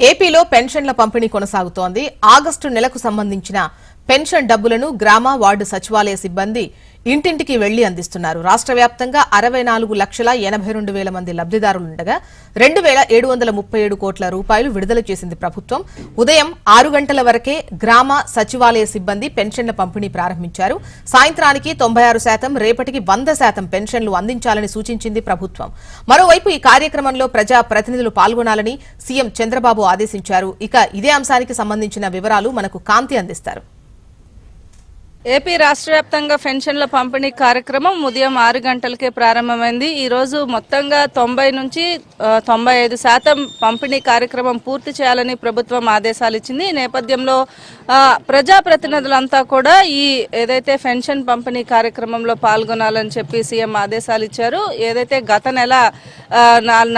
ఏపీలో పెన్షన్ల పంపిణీ కొనసాగుతోంది. ఆగస్టు నెలకు సంబంధించిన పెన్షన్ డబ్బులను గ్రామ వార్డు సచివాలయ సిబ్బంది ఇంటింటికి వెళ్ళి అందిస్తున్నారు. రాష్ట్ర వ్యాప్తంగా అరవై నాలుగు లక్షల ఎనభై రెండు వేల మంది లబ్దిదారులుండగా రెండు వేల ఏడు వందల ముప్పై ఏడు కోట్ల రూపాయలు విడుదల చేసింది ప్రభుత్వం. ఉదయం ఆరు గంటల వరకే గ్రామ సచివాలయ సిబ్బంది పెన్షన్ల పంపిణీ ప్రారంభించారు. సాయంత్రానికి తొంభై ఆరు శాతం రేపటికి వంద శాతం పెన్షన్లు అందించాలని సూచించింది ప్రభుత్వం. మరోవైపు ఈ కార్యక్రమంలో ప్రజా ప్రతినిధులు పాల్గొనాలని సీఎం చంద్రబాబు ఆదేశించారు. ఇక ఇదే అంశానికి సంబంధించిన వివరాలు మనకు కాంతి అందిస్తారు. ఏపీ రాష్ట్ర వ్యాప్తంగా పెన్షన్ల పంపిణీ కార్యక్రమం ఉదయం ఆరు గంటలకే ప్రారంభమైంది. ఈ రోజు మొత్తంగా తొంభై నుంచి తొంభై ఐదు శాతం పంపిణీ కార్యక్రమం పూర్తి చేయాలని ప్రభుత్వం ఆదేశాలు ఇచ్చింది. ఈ నేపథ్యంలో ప్రజాప్రతినిధులంతా కూడా ఈ ఏదైతే పెన్షన్ పంపిణీ కార్యక్రమంలో పాల్గొనాలని చెప్పి సీఎం ఆదేశాలు ఇచ్చారు. ఏదైతే గత నెల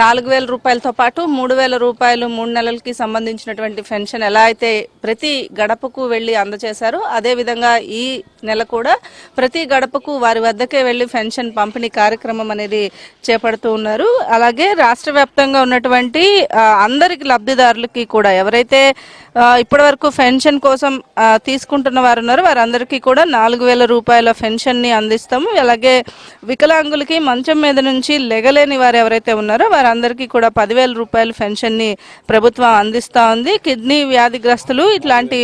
నాలుగు వేల రూపాయలతో పాటు మూడు వేల రూపాయలు మూడు నెలలకి సంబంధించినటువంటి పెన్షన్ ఎలా అయితే ప్రతి గడపకు వెళ్ళి అందజేశారో అదే విధంగా ఈ నెల కూడా ప్రతి గడపకు వారి వద్దకే వెళ్ళి పెన్షన్ పంపిణీ కార్యక్రమం అనేది చేపడుతూ ఉన్నారు. అలాగే రాష్ట్ర వ్యాప్తంగా ఉన్నటువంటి అందరికి లబ్ధిదారులకి కూడా ఎవరైతే ఇప్పటివరకు ఇప్పటి వరకు పెన్షన్ కోసం తీసుకుంటున్న వారు ఉన్నారో వారందరికీ కూడా నాలుగు వేల రూపాయల పెన్షన్ని అందిస్తాము. అలాగే వికలాంగులకి మంచం మీద నుంచి లెగలేని వారు ఎవరైతే ఉన్నారో వారందరికీ కూడా పదివేల రూపాయల పెన్షన్ని ప్రభుత్వం అందిస్తూ ఉంది. కిడ్నీ వ్యాధిగ్రస్తులు ఇట్లాంటి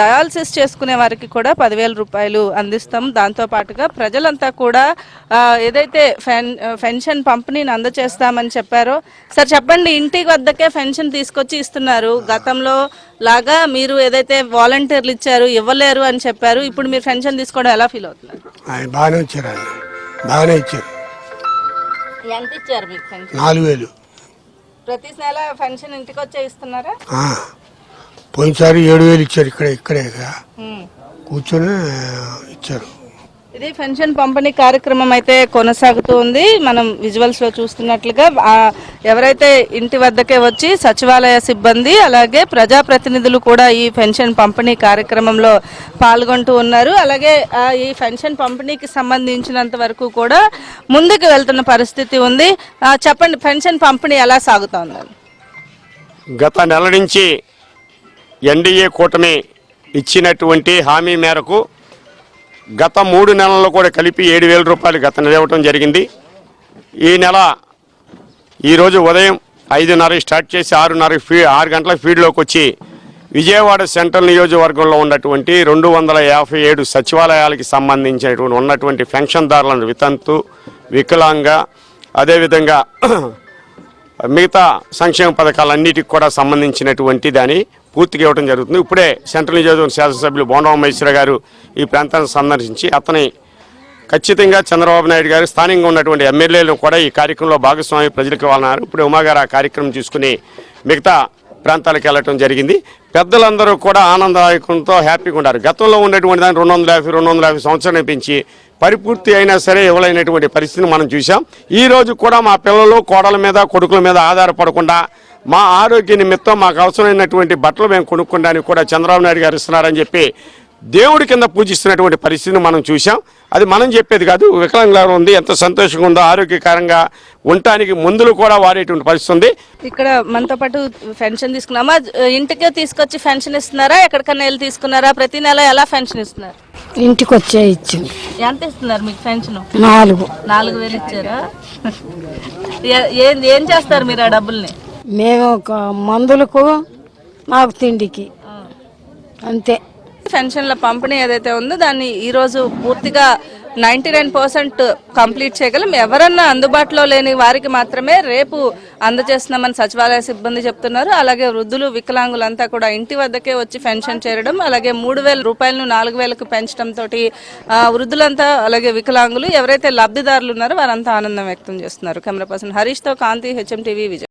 డయాలసిస్ చేసుకునే వారికి కూడా పదివేల రూపాయలు అందిస్తాం. దాంతో పాటుగా ప్రజలంతా కూడా ఏదైతే పెన్ పెన్షన్ పంపిణీని అందజేస్తామని చెప్పారో సార్ చెప్పండి ఇంటి వద్దకే పెన్షన్ తీసుకొచ్చి ఇస్తున్నారు. గతంలో లాగా మీరు ఏదైతే వాలంటీర్లు ఇచ్చారు ఇవ్వలేరు అని చెప్పారు. ఇప్పుడు మీరు పెన్షన్ తీసుకోవడం ఎలా ఫీల్ అవుతున్నారు? ఆయన బాగానే ఇచ్చారు ఆయన. బాగానే ఇచ్చారు. ఎంత ఇచ్చారు మీకు పెన్షన్? నాలుగు వేలు. ప్రతి నెల పెన్షన్ ఇంటికి వచ్చే ఇస్తున్నారా. పోయినసారి ఏడు వేలు ఇచ్చారు ఇక్కడే ఇక్కడే కదా. కూర్చొని ఇచ్చారు. ఇది పెన్షన్ పంపిణీ కార్యక్రమం అయితే కొనసాగుతూ ఉంది. మనం విజువల్స్లో చూస్తున్నట్లుగా ఎవరైతే ఇంటి వద్దకే వచ్చి సచివాలయ సిబ్బంది అలాగే ప్రజాప్రతినిధులు కూడా ఈ పెన్షన్ పంపిణీ కార్యక్రమంలో పాల్గొంటూ ఉన్నారు. అలాగే ఈ పెన్షన్ పంపిణీకి సంబంధించినంత వరకు కూడా ముందుకు వెళ్తున్న పరిస్థితి ఉంది. ఆ, చెప్పండి పెన్షన్ పంపిణీ ఎలా సాగుతోంది? గత నెల నుంచి ఎన్డీఏ కూటమి ఇచ్చినటువంటి హామీ మేరకు గత మూడు నెలల్లో కూడా కలిపి ఏడు వేల రూపాయలు గత నెల ఇవ్వటం జరిగింది. ఈ నెల ఈరోజు ఉదయం ఐదున్నర స్టార్ట్ చేసి ఆరున్నర ఫీ ఆరు గంటల ఫీల్డ్లోకి వచ్చి విజయవాడ సెంట్రల్ నియోజకవర్గంలో ఉన్నటువంటి రెండు వందల యాభై ఏడు సచివాలయాలకి సంబంధించినటువంటి ఉన్నటువంటి పెన్షన్దారులను వితంతు వికలాంగ అదేవిధంగా మిగతా సంక్షేమ పథకాలన్నిటికి కూడా సంబంధించినటువంటి దాని పూర్తిగా ఇవ్వడం జరుగుతుంది. ఇప్పుడే సెంట్రల్ నియోజకవర్గ శాసనసభ్యులు బోండవ మహేశ్వర గారు ఈ ప్రాంతాన్ని సందర్శించి అతని ఖచ్చితంగా చంద్రబాబు నాయుడు గారు స్థానికంగా ఉన్నటువంటి ఎమ్మెల్యేలు కూడా ఈ కార్యక్రమంలో భాగస్వామి ప్రజలకు ఇవ్వాలన్నారు. ఇప్పుడు ఉమాగారు ఆ కార్యక్రమం చూసుకుని మిగతా ప్రాంతాలకు వెళ్ళటం జరిగింది. పెద్దలందరూ కూడా ఆనందదాయకంతో హ్యాపీగా ఉన్నారు. గతంలో ఉన్నటువంటి దాన్ని రెండు వందల యాభై రెండు వందల యాభై సంవత్సరాలు పెంచి పరిపూర్తి అయినా సరే ఇవ్వలేనటువంటి పరిస్థితిని మనం చూసాం ఈ రోజు కూడా మా పిల్లలు కోడల మీద కొడుకుల మీద ఆధారపడకుండా మా ఆరోగ్య నిమిత్తం మాకు అవసరమైనటువంటి బట్టలు మేము కొనుక్కోవడానికి కూడా చంద్రబాబు నాయుడు గారు ఇస్తున్నారని చెప్పి దేవుడి కింద పూజిస్తున్నటువంటి పరిస్థితిని మనం చూసాం అది మనం చెప్పేది కాదు వికలాంగులు ఉంది ఎంత సంతోషంగా ఉందో ఆరోగ్యకరంగా ఉండటానికి మందులు కూడా వాడేటువంటి పరిస్థితి ఉంది. ఇక్కడ మనతో పాటు పెన్షన్ తీసుకున్నామా? ఇంటికే తీసుకొచ్చి పెన్షన్ ఇస్తున్నారా? ఎక్కడికన్నా వెళ్ళి తీసుకున్నారా? ప్రతి నెల ఎలా పెన్షన్ ఇస్తున్నారు? ఇంటికి వచ్చే ఇచ్చింది. ఎంత ఇస్తున్నారు మీకు పెన్షన్? నాలుగు. నాలుగు వేలు ఇచ్చారా? ఏం ఏం చేస్తారు మీరు ఆ డబ్బుల్ని? మేము ఒక మందులకు నాకు తిండికి. అంతే. పెన్షన్ల పంపిణీ ఏదైతే ఉందో దాన్ని ఈ రోజు పూర్తిగా నైన్టీ నైన్ పర్సెంట్ కంప్లీట్ చేయగలం. ఎవరన్నా అందుబాటులో లేని వారికి మాత్రమే రేపు అందజేస్తున్నామని సచివాలయ సిబ్బంది చెప్తున్నారు. అలాగే వృద్ధులు వికలాంగులంతా కూడా ఇంటి వద్దకే వచ్చి పెన్షన్ చేరడం అలాగే మూడు వేల రూపాయలను నాలుగు వేలకు పెంచడం తోటి వృద్ధులంతా అలాగే వికలాంగులు ఎవరైతే లబ్ధిదారులు ఉన్నారో వారంతా ఆనందం వ్యక్తం చేస్తున్నారు. కెమెరా పర్సన్ హరీష్తో కాంతి హెచ్ఎం టీవీ విజయ్